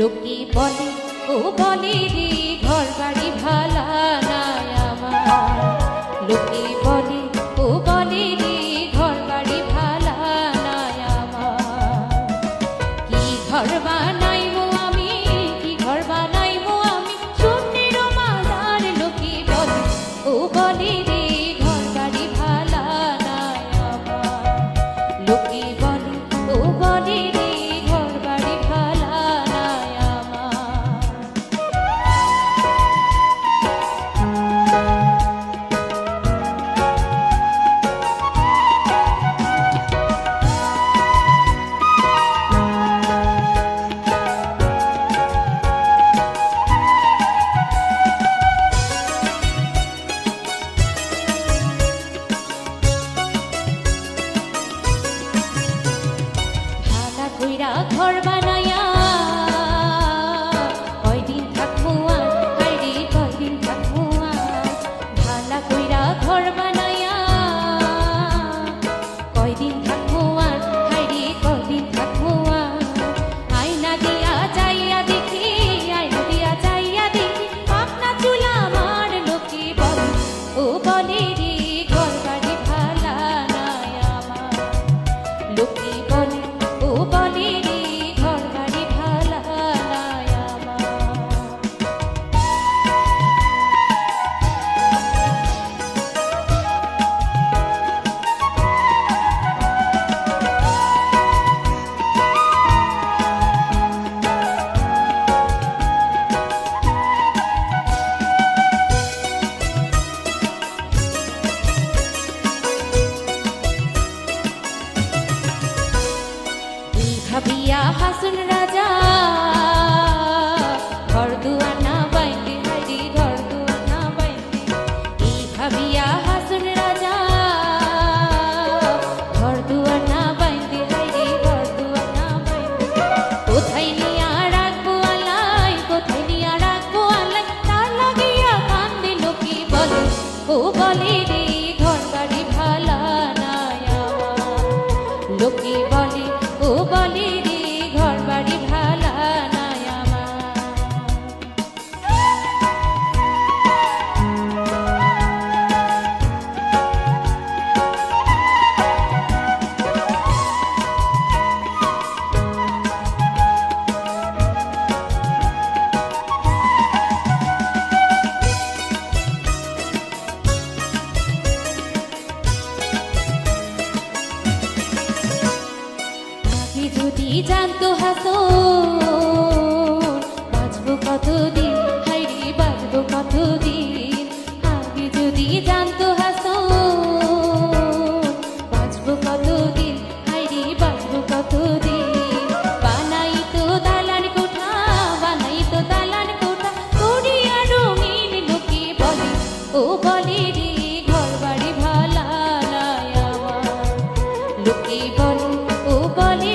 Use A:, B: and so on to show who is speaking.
A: লোকে বলে, ও বলে রে ঘর বাড়ি ভালা নাই আমার। লোকে বলে, ও বলে রে ঘর বাড়ি ভালা নাই আমার। কি ঘর বানাইবো আমি, কি ঘর বানাইবো আমি সোনের মালার লোকে বলে, ও বলে রে Hasilnya. কি জানতো হাসো বাঁচবো কতদিন? হাইরে বাঁচবো কতদিন? আগে যদি জানতো হাসো বাঁচবো কতদিন? হাইরে বাঁচবো কতদিন? বানাই তো দালান কোঠা, বানাই তো দালান কোঠা। করিয়া রঙিন লোকে বলে, ও বলে রে ঘর বাড়ি ভালা লোকে বলে, ও বলে